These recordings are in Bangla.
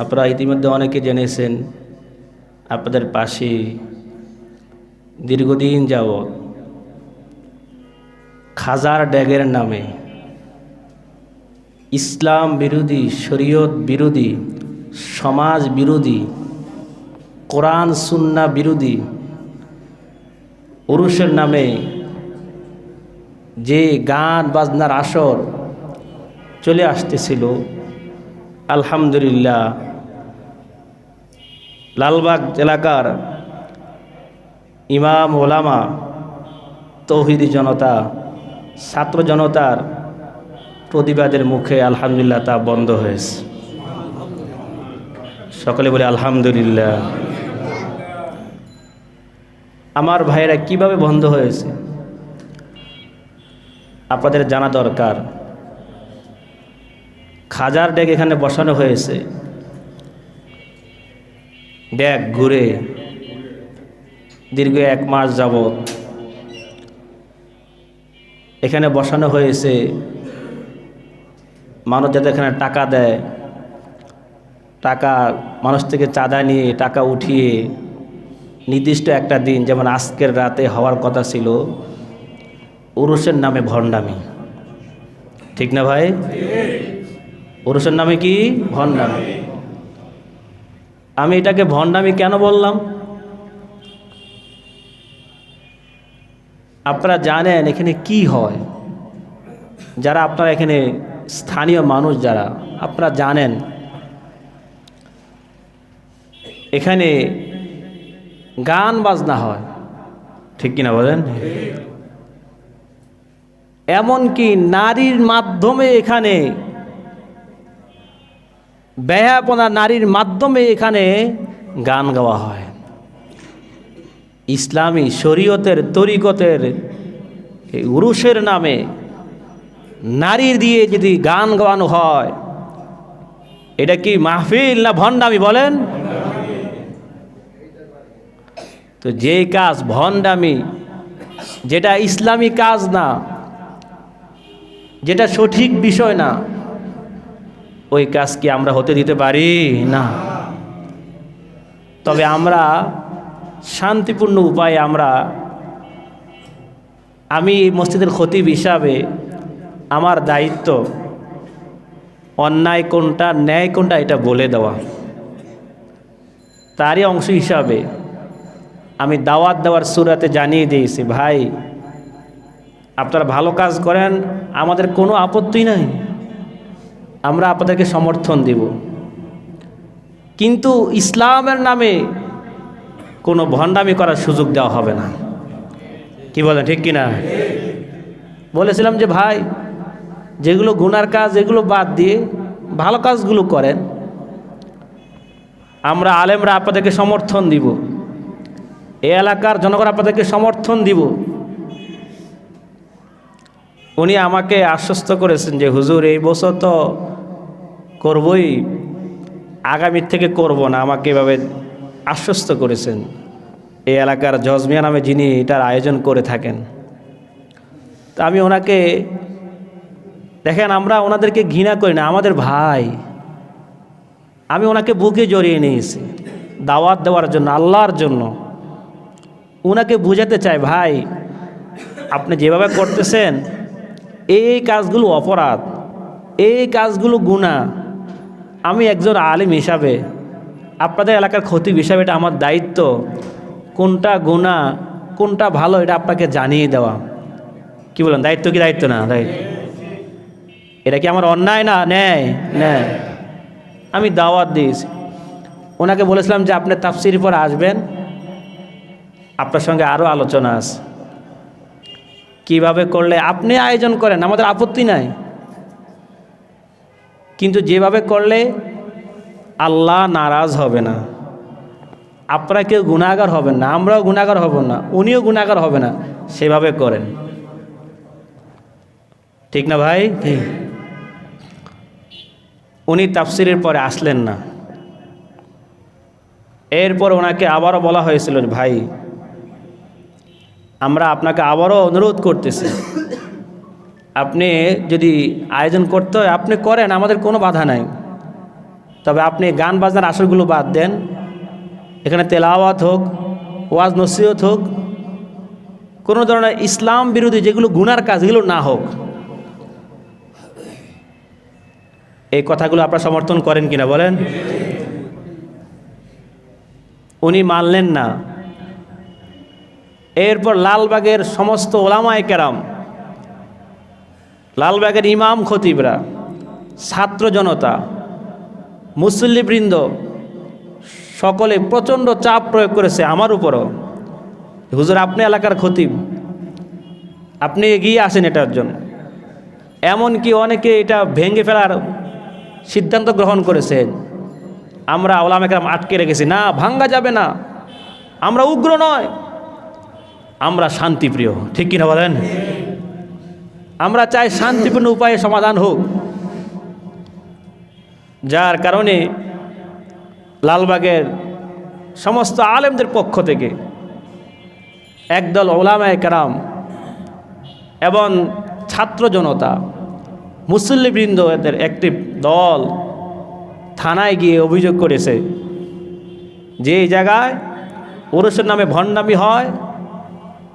আপনারা ইতিমধ্যে অনেকে জেনেছেন আপনাদের পাশে দীর্ঘদিন যাবৎ খাজার ড্যাগের নামে ইসলাম বিরোধী, শরীয়ত বিরোধী, সমাজ বিরোধী, কোরআন, সুন্না বিরোধী, পুরুষের নামে যে গান বাজনার আসর চলে আসতেছিল আলহামদুলিল্লাহ। লালবাগ এলাকার ইমাম, ওলামা, তৌহিদি জনতা, ছাত্র জনতার প্রতিবাদের মুখে আলহামদুলিল্লাহ তা বন্ধ হয়েছে। সকলে বলে আলহামদুলিল্লাহ। আমার ভাইয়েরা কীভাবে বন্ধ হয়েছে? আপনাদের জানা দরকার। খাজার ডেক এখানে বসানো হয়েছে। ডেক ঘুরে। দীর্ঘ এক মাস যাবৎ এখানে বসানো হয়েছে। মানুষ যাতে এখানে টাকা দেয়, টাকা মানুষ থেকে চাঁদা নিয়ে, টাকা উঠিয়ে নির্দিষ্ট একটা দিন, যেমন আজকের রাতে হওয়ার কথা ছিল, উরুষের নামে ভণ্ডামি। ঠিক না ভাই? পুরুষের নামে কি? ভণ্ডামি। আমি এটাকে ভণ্ডামি কেন বললাম? আপনারা জানেন এখানে কি হয়? যারা আপনারা এখানে স্থানীয় মানুষ যারা আপনারা জানেন। এখানে গান বাজনা হয়। ঠিক কিনা বলেন? এমনকি নারীর মাধ্যমে এখানে ব্যয়াপনা নারীর মাধ্যমে এখানে গান গাওয়া হয়। ইসলামী শরীয়তের তরিকতের উরুষের নামে নারীর দিয়ে যদি গান গাওয়ানো হয়, এটা কি মাহফিল না ভণ্ডামি বলেন? তো যে কাজ ভণ্ডামি, যেটা ইসলামী কাজ না, যেটা সঠিক বিষয় না ওই কাজ কি আমরা হতে দিতে পারি? না। তবে আমরা শান্তিপূর্ণ উপায়ে আমরা আমি মসজিদের খতিব হিসাবে আমার দায়িত্ব অন্যায় কোনটা, ন্যায় কোনটা এটা বলে দেওয়া। তারই অংশ হিসাবে আমি দাওয়াত দেওয়ার সুরাতে জানিয়ে দিয়েছি, ভাই, আপনারা ভালো কাজ করেন, আমাদের কোনো আপত্তি নাই। আমরা আপনাদেরকে সমর্থন দেব। কিন্তু ইসলামের নামে কোনো ভণ্ডামি করার সুযোগ দেওয়া হবে না। কি বলেন, ঠিক কিনা? বলেছিলাম যে, ভাই, যেগুলো গুনার কাজ, এগুলো বাদ দিয়ে ভালো কাজগুলো করেন। আমরা আলেমরা আপনাদেরকে সমর্থন দিব। এ এলাকার জনগণ আপনাদেরকে সমর্থন দিব। উনি আমাকে আশ্বস্ত করেছেন যে, হুজুর, এই বছর তো করবই আগামীর থেকে করব না, আমাকে এভাবে আশ্বস্ত করেছেন। এই এলাকার জজমিয়া নামে যিনি এটার আয়োজন করে থাকেন। তা আমি ওনাকে, দেখেন আমরা ওনাদেরকে ঘৃণা করি না, আমাদের ভাই। আমি ওনাকে বুকে জড়িয়ে নিয়েছি, দাওয়াত দেওয়ার জন্য, আল্লাহর জন্য। ওনাকে বুঝাতে চাই, ভাই, আপনি যেভাবে করতেছেন, এই কাজগুলো অপরাধ, এই কাজগুলো গুণা আমি একজন আলিম হিসাবে, আপনাদের এলাকার ক্ষতি হিসাবে এটা আমার দায়িত্ব। কোনটা গুণা কোনটা ভালো, এটা আপনাকে জানিয়ে দেওয়া। কি বলেন, দায়িত্ব কি দায়িত্ব না? দায়িত্ব। এটা কি আমার অন্যায় না? নেয় নেয় আমি দাওয়াত দিয়েছি। ওনাকে বলেছিলাম যে, আপনি তাফসির পর আসবেন। আপনার সঙ্গে আরও আলোচনা আছে। কীভাবে করলে? আপনি আয়োজন করেন, আমাদের আপত্তি নাই। কিন্তু যেভাবে করলে আল্লাহ নারাজ হবে না। আপনারা কেউ গুণাগার হবেন না আমরাও গুণাগার হব না উনিও গুণাগার হবে না সেভাবে করেন। ঠিক না ভাই? উনি তাফসিরের পরে আসলেন না। এরপর ওনাকে আবারও বলা হয়েছিল ভাই আমরা আপনাকে আবারও অনুরোধ করতেছি। আপনি যদি আয়োজন করতে হয়, আপনি করেন, আমাদের কোনো বাধা নাই। তবে আপনি গান বাজনার আসরগুলো বাদ দেন। এখানে তেলাওয়াত হোক, ওয়াজ নসিহত হোক, কোনো ধরনের ইসলাম বিরোধী যেগুলো গুনার কাজ, এগুলো না হোক। এই কথাগুলো আপনারা সমর্থন করেন কিনা বলেন? উনি মানলেন না। এরপর লালবাগের সমস্ত ওলামায় কেরাম লালবাগের ইমাম খতিবরা, ছাত্র জনতা, মুসল্লিবৃন্দ, সকলে প্রচণ্ড চাপ প্রয়োগ করেছে আমার উপরও। হুজুর, আপনি এলাকার খতিব। আপনি এগিয়ে আসেন এটার জন্য। এমনকি অনেকে এটা ভেঙে ফেলার সিদ্ধান্ত গ্রহণ করেছেন আমরা ওলামেকরাম আটকে রেখেছি। না, ভাঙ্গা যাবে না। আমরা উগ্র নয়। আমরা শান্তিপ্রিয়। ঠিক কিনা বলেন? আমরা চাই শান্তিপূর্ণ উপায়ে সমাধান হোক। যার কারণে লালবাগের সমস্ত আলেমদের পক্ষ থেকে একদল ওলামায় কারাম এবং ছাত্র জনতা, মুসল্লিবৃন্দ এদের একটি দল থানায় গিয়ে অভিযোগ করেছে যে এই জায়গায় পুরুষের নামে ভণ্ডামি হয়,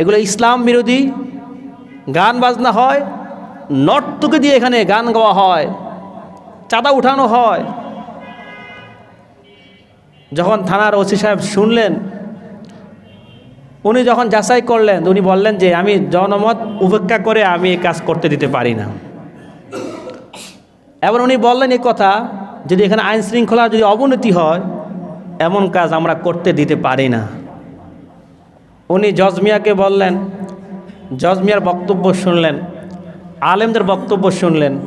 এগুলো ইসলাম বিরোধী গান বাজনা হয়, নর্তকে দিয়ে এখানে গান গাওয়া হয়, চাঁদা উঠানো হয়। যখন থানার ওসি সাহেব শুনলেন, উনি যখন যাচাই করলেন, উনি বললেন যে, আমি জনমত উপেক্ষা করে আমি এই কাজ করতে দিতে পারি না। এবার উনি বললেন এই কথা, যদি এখানে আইন শৃঙ্খলা যদি অবনতি হয়, এমন কাজ আমরা করতে দিতে পারি না। উনি জজমিয়াকে বললেন জজমিয়ার বক্তব্য শুনলেন, আলেমদের বক্তব্য শুনলেন।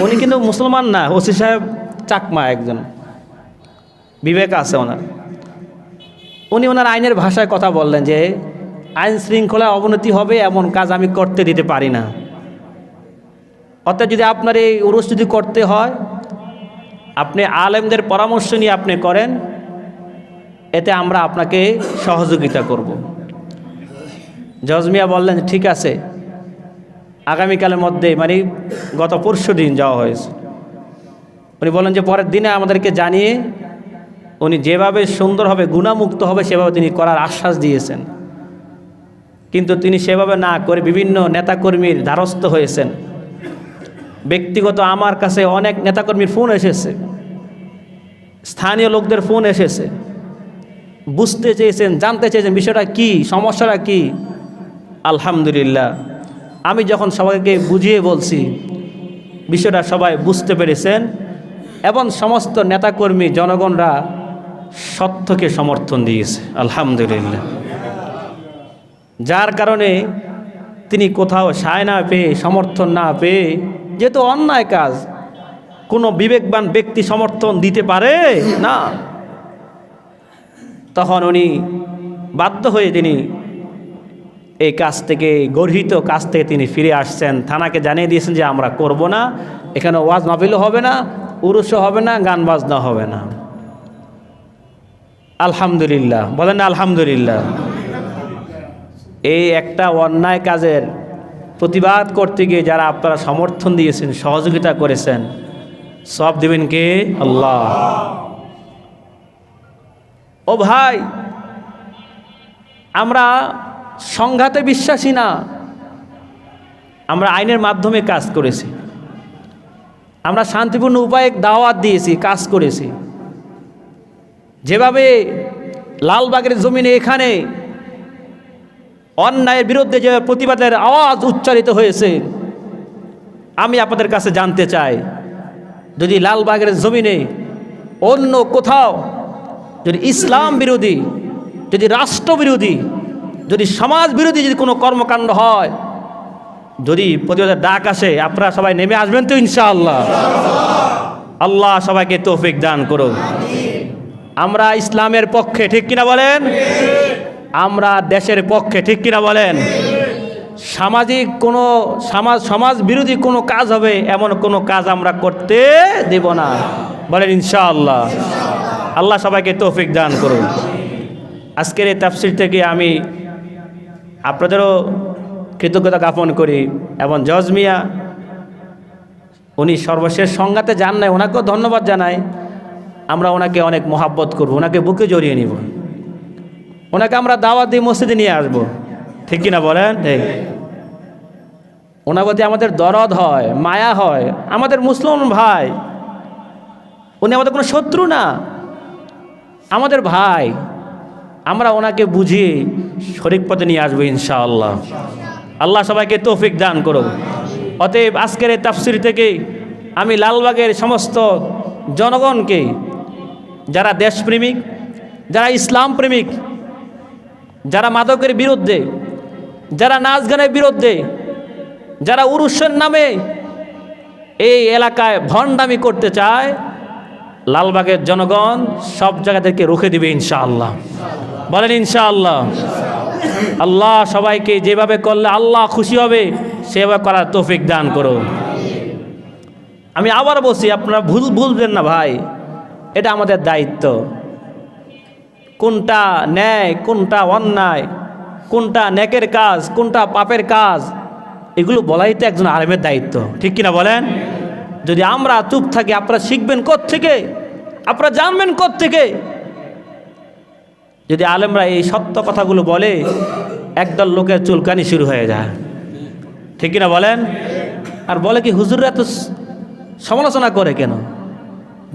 উনি কিন্তু মুসলমান না, ওসি সাহেব চাকমা একজন। বিবেক আছে ওনার। উনি ওনার আইনের ভাষায় কথা বললেন যে, আইন শৃঙ্খলা অবনতি হবে, এমন কাজ আমি করতে দিতে পারি না। অর্থাৎ যদি আপনার এই উরুস যদি করতে হয়, আপনি আলেমদের পরামর্শ নিয়ে আপনি করেন, এতে আমরা আপনাকে সহযোগিতা করব। জজমিয়া বললেন, ঠিক আছে। আগামীকালের মধ্যে মানে গত পরশু দিন যাওয়া হয়েছে। উনি বলেন যে, পরের দিনে আমাদেরকে জানিয়ে উনি যেভাবে সুন্দরভাবে গুণামুক্ত হবে, সেভাবে তিনি করার আশ্বাস দিয়েছেন। কিন্তু তিনি সেভাবে না করে বিভিন্ন নেতাকর্মীর দ্বারস্থ হয়েছেন। ব্যক্তিগত আমার কাছে অনেক নেতাকর্মীর ফোন এসেছে। স্থানীয় লোকদের ফোন এসেছে। বুঝতে চেয়েছেন, জানতে চেয়েছেন বিষয়টা কি, সমস্যাটা কি? আলহামদুলিল্লাহ। আমি যখন সবাইকে বুঝিয়ে বলছি, বিষয়টা সবাই বুঝতে পেরেছেন, এবং সমস্ত নেতাকর্মী জনগণরা সত্যকে সমর্থন দিয়েছে, আলহামদুলিল্লাহ। যার কারণে তিনি কোথাও সায় না পেয়ে, সমর্থন না পেয়ে, যেহেতু অন্যায় কাজ, কোনো বিবেকবান ব্যক্তি সমর্থন দিতে পারে? না। তখন উনি বাধ্য হয়ে তিনি এই কাজ থেকে, গর্হিত কাজ থেকে তিনি ফিরে আসছেন। থানাকে জানিয়ে দিয়েছেন যে, আমরা করব না। এখানে ওয়াজ মাহফিলও হবে না উরুষও হবে না, গান বাজনা হবে না। আলহামদুলিল্লাহ। বলেন না, আলহামদুলিল্লাহ। এই একটা অন্যায় কাজের প্রতিবাদ করতে গিয়ে যারা আপনারা সমর্থন দিয়েছেন, সহযোগিতা করেছেন, সব দেবেন কে? আল্লাহ। ও ভাই, আমরা সংঘাতে বিশ্বাসী না। আমরা আইনের মাধ্যমে কাজ করেছি। আমরা শান্তিপূর্ণ উপায়ে দাওয়াত দিয়েছি, কাজ করেছি। যেভাবে লালবাগের জমিনে এখানে অন্যায়ের বিরুদ্ধে যে প্রতিবাদের আওয়াজ উচ্চারিত হয়েছে, আমি আপনাদের কাছে জানতে চাই, যদি লালবাগের জমিনে অন্য কোথাও যদি ইসলাম বিরোধী, যদি রাষ্ট্র বিরোধী যদি সমাজ বিরোধী যদি কোনো কর্মকাণ্ড হয়, যদি প্রতিবাদের ডাক আসে, আপনারা সবাই নেমে আসবেন তো ইনশাআল্লাহ। আল্লাহ সবাইকে তৌফিক দান করুন আমরা ইসলামের পক্ষে, ঠিক কিনা বলেন? আমরা দেশের পক্ষে, ঠিক কিনা বলেন? সামাজিক কোনো সমাজ সমাজ বিরোধী কোনো কাজ হবে, এমন কোনো কাজ আমরা করতে দেব না। বলেন ইনশাআল্লাহ। আল্লাহ সবাইকে তৌফিক দান করুন আজকের এই তাফসির থেকে আমি আপনাদেরও কৃতজ্ঞতা জ্ঞাপন করি এবং জজ মিয়া, উনি সর্বশেষ সংঘাতে যান নাই, ওনাকেও ধন্যবাদ জানাই। আমরা ওনাকে অনেক মহাব্বত করব, ওনাকে বুকে জড়িয়ে নিব। ওনাকে আমরা দাওয়াত দিয়ে মসজিদে নিয়ে আসব। ঠিক কিনা বলেন? ঠিক ওনার প্রতি আমাদের দরদ হয়, মায়া হয়। আমাদের মুসলমান ভাই, উনি আমাদের কোনো শত্রু না। আমাদের ভাই আমরা ওনাকে বুঝিয়ে শরিক পথে নিয়ে আসব ইনশাআল্লাহ। আল্লাহ সবাইকে তৌফিক দান করুক। অতএব আজকের এই তাফসির থেকে আমি লালবাগের সমস্ত জনগণকে, যারা দেশপ্রেমিক, যারা ইসলাম প্রেমিক যারা মাদকের বিরুদ্ধে, যারা নাচ গানের বিরুদ্ধে, যারা উরুষের নামে এই এলাকায় ভণ্ডামি করতে চায় লালবাগের জনগণ সব জায়গাদেরকে রুখে দিবে ইনশাআল্লাহ। বলেন ইনশাআল্লাহ। আল্লাহ সবাইকে যেভাবে করলে আল্লাহ খুশি হবে, সেভাবে করার তৌফিক দান করো। আমি আবার বলছি, আপনারা ভুল ভুলবেন না ভাই, এটা আমাদের দায়িত্ব। কোনটা ন্যায়, কোনটা অন্যায়, কোনটা নেকের কাজ, কোনটা পাপের কাজ, এগুলো বলাই তো একজন আলেমের দায়িত্ব। ঠিক কিনা বলেন? যদি আমরা চুপ থাকি, আপনারা শিখবেন থেকে আপনারা জানবেন থেকে যদি আলেমরা এই সত্য কথাগুলো বলে, একদল লোকের চুলকানি শুরু হয়ে যায়। ঠিক কিনা বলেন? আর বলে কি, হুজুররা এত সমালোচনা করে কেন?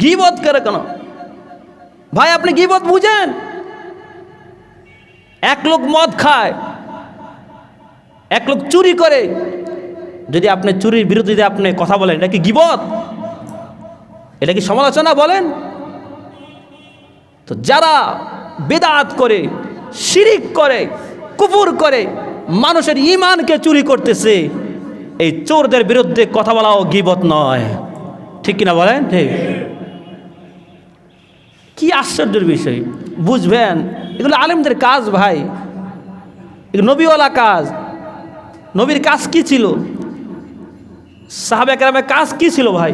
গিবত করে কেন? ভাই, আপনি গিবত বুঝেন? এক লোক মদ খায়, এক লোক চুরি করে। যদি আপনি চুরির বিরুদ্ধে আপনি কথা বলেন, এটা কি গিবত? এটা কি সমালোচনা বলেন? তো যারা বেদাত করে, শিরিক করে কুপুর করে, মানুষের ইমানকে চুরি করতেছে, এই চোরদের বিরুদ্ধে কথা বলাও গিবত নয়। ঠিক কিনা বলেন? ঠিক। কি আশ্চর্যের বিষয়। বুঝবেন, এগুলো আলেমদের কাজ ভাই। নবীওয়ালা কাজ। নবীর কাজ কি ছিল? সাহাবেকরামের কাজ কি ছিল ভাই?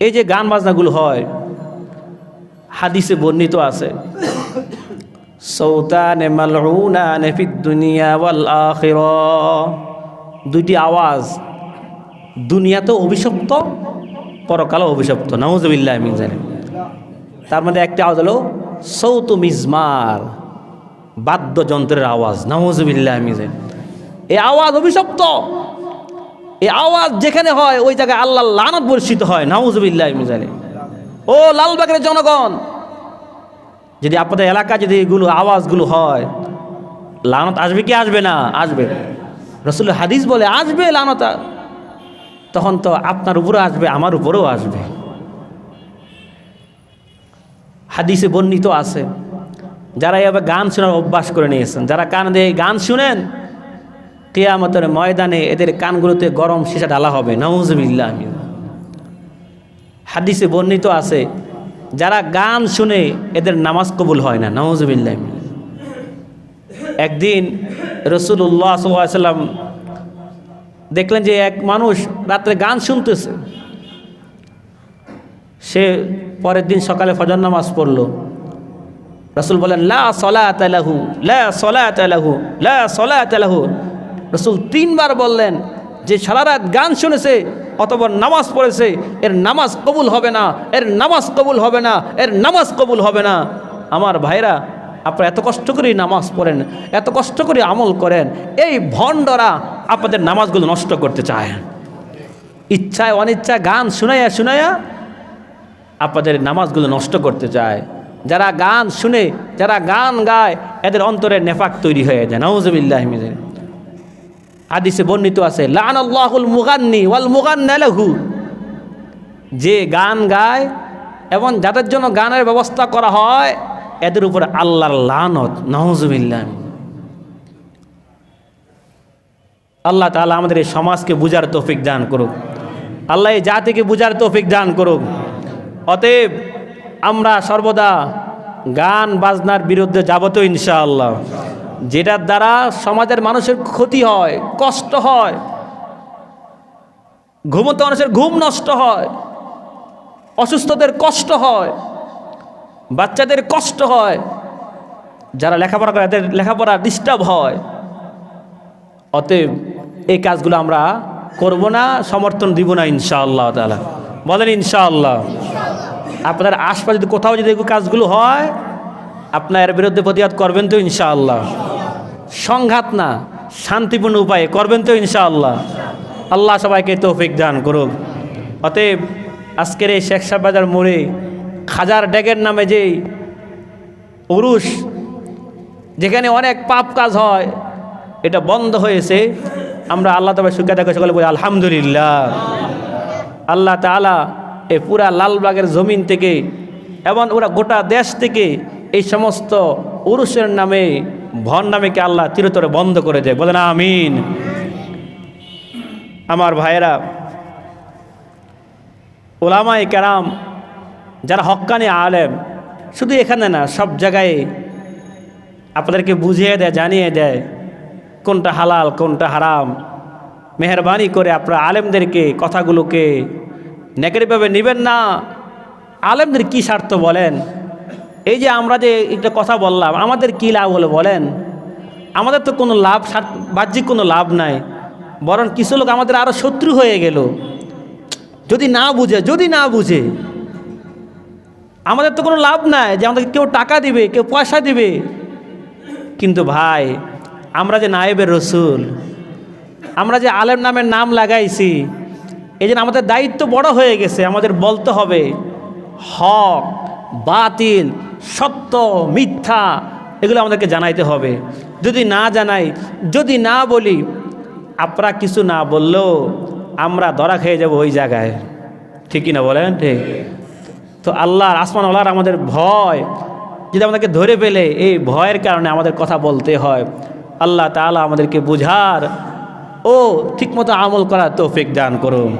এই যে গান বাজনাগুলো হয় হাদিসে বর্ণিত আছে, সৌতানে মালউনানে দুনিয়া ওয়াল দুইটি আওয়াজ দুনিয়াতেও অভিশপ্ত, পরকালও অভিশপ্ত। নাউজুবিল্লাহ মিন জানি তার মধ্যে একটা আওয়াজ হলো, সৌত মিজমার। বাদ্যযন্ত্রের আওয়াজ, নাউজুবিল্লাহ মিন এই আওয়াজ অভিশপ্ত। এই আওয়াজ যেখানে হয়, ওই জায়গায় আল্লাহ লানত বর্ষিত হয়, নাউজুবিল্লাহ মিন ও লালবাগের জনগণ, যদি আপনাদের এলাকা যদি এগুলো, আওয়াজগুলো হয়, লানত আসবে কি আসবে না? আসবে। রসুল হাদিস বলে, আসবে লানতা। তখন তো আপনার উপরে আসবে, আমার উপরেও আসবে। হাদিসে বর্ণিত আছে, যারা এভাবে গান শোনার অভ্যাস করে নিয়েছেন, যারা কান দিয়ে গান শুনেন, কেয়ামতের ময়দানে এদের কানগুলোতে গরম সীসা ঢালা হবে নওয়াজবিল্লাহ হাদিসে বর্ণিত আছে, যারা গান শুনে এদের নামাজ কবুল হয় না নওয়াজবিল্লাহ একদিন রসুল্লাহ সাল্লাম দেখলেন যে এক মানুষ রাত্রে গান শুনতেছে। সে পরের দিন সকালে ফজর নামাজ পড়ল। রসুল বলেন, লা তালাহু লা লা রসুল তিনবার বললেন যে সারা রাত গান শুনেছে অতবার নামাজ পড়েছে, এর নামাজ কবুল হবে না, এর নামাজ কবুল হবে না, এর নামাজ কবুল হবে না। আমার ভাইরা, আপনারা এত কষ্ট করে নামাজ পড়েন, এত কষ্ট করে আমল করেন, এই ভণ্ডরা আপনাদের নামাজগুলো নষ্ট করতে চায়। ইচ্ছায় অনিচ্ছায় গান শুনাইয়া শুনাইয়া আপনাদের নামাজগুলো নষ্ট করতে চায়। যারা গান শুনে, যারা গান গায়, এদের অন্তরে নেফাক তৈরি হয়ে যায়। নওয়াজবিল্লাহ হাদিসে বর্ণিত আছে লান আল্লাহুল মুগান্নি ওয়াল মুগান্নালাহু যে গান গায় এবং যাদের জন্য গানের ব্যবস্থা করা হয়, এদের উপরে আল্লাহর লানত নওয়াজবিল্লাহ আল্লাহ তাআলা আমাদের এই সমাজকে বুঝার তৌফিক দান করুক। আল্লাহ এই জাতিকে বুঝার তৌফিক দান করুক। অতএব আমরা সর্বদা গান বাজনার বিরুদ্ধে যাব তো ইনশাআল্লাহ। যেটার দ্বারা সমাজের মানুষের ক্ষতি হয়, কষ্ট হয়, ঘুমন্ত মানুষের ঘুম নষ্ট হয়, অসুস্থদের কষ্ট হয়, বাচ্চাদের কষ্ট হয়, যারা লেখাপড়া করে তাদের লেখাপড়া ডিস্টার্ব হয়। অতএব এই কাজগুলো আমরা করব না, সমর্থন দিব না ইনশাআল্লাহ তালা বলেন ইনশাআল্লাহ। আপনার আশপাশে যদি কোথাও যদি কাজগুলো হয়, আপনার বিরুদ্ধে প্রতিবাদ করবেন তো ইনশাআল্লাহ। সংঘাত না, শান্তিপূর্ণ উপায়ে করবেন তো ইনশাআল্লাহ। আল্লাহ সবাইকে তৌফিক দান করুক। অতএব আজকের এই শেখ বাজার মোড়ে খাজার ড্যাগের নামে যেই উরুষ যেখানে অনেক পাপ কাজ হয়, এটা বন্ধ হয়েছে। আমরা আল্লাহ তবে সুখে দেখে সকলে বলি আলহামদুলিল্লাহ। আল্লাহ তালা এই পুরা লালবাগের জমিন থেকে এবং ওরা গোটা দেশ থেকে এই সমস্ত উরুষের নামে ভন আল্লাহ চিরতরে বন্ধ করে দেয়? বলেন, আমিন। আমার ভাইয়েরা ওলামাই কেরাম যারা হক্কানি আলেম, শুধু এখানে না, সব জায়গায় আপনাদেরকে বুঝিয়ে দেয়, জানিয়ে দেয় কোনটা হালাল, কোনটা হারাম। মেহরবানি করে আপনারা আলেমদেরকে কথাগুলোকে নেগেটিভভাবে নেবেন না। আলেমদের কি স্বার্থ বলেন? এই যে আমরা যে একটা কথা বললাম, আমাদের কি লাভ হলো বলেন? আমাদের তো কোনো লাভ বাহ্যিক কোনো লাভ নাই। বরং কিছু লোক আমাদের আরও শত্রু হয়ে গেল। যদি না বুঝে, যদি না বুঝে, আমাদের তো কোনো লাভ নাই যে আমাদের কেউ টাকা দিবে, কেউ পয়সা দিবে। কিন্তু ভাই, আমরা যে নায়েবের রসুল, আমরা যে আলেম নামের নাম লাগাইছি, এই জন্য আমাদের দায়িত্ব বড় হয়ে গেছে, আমাদের বলতে হবে হক, বাতিল সত্য, মিথ্যা, এগুলো আমাদেরকে জানাইতে হবে। যদি না জানাই, যদি না বলি, আপনারা কিছু না বললেও আমরা ধরা খেয়ে যাব ওই জায়গায়। ঠিকই না বলেন? ঠিক। তো আল্লাহর আসমান আল্লাহর আমাদের ভয়। যদি আমাদেরকে ধরে পেলে এই ভয়ের কারণে আমাদের কথা বলতে হয়, আল্লাহ তাআলা আমাদেরকে বুঝার ও ঠিকমতো আমল করার তৌফিক দান করুন।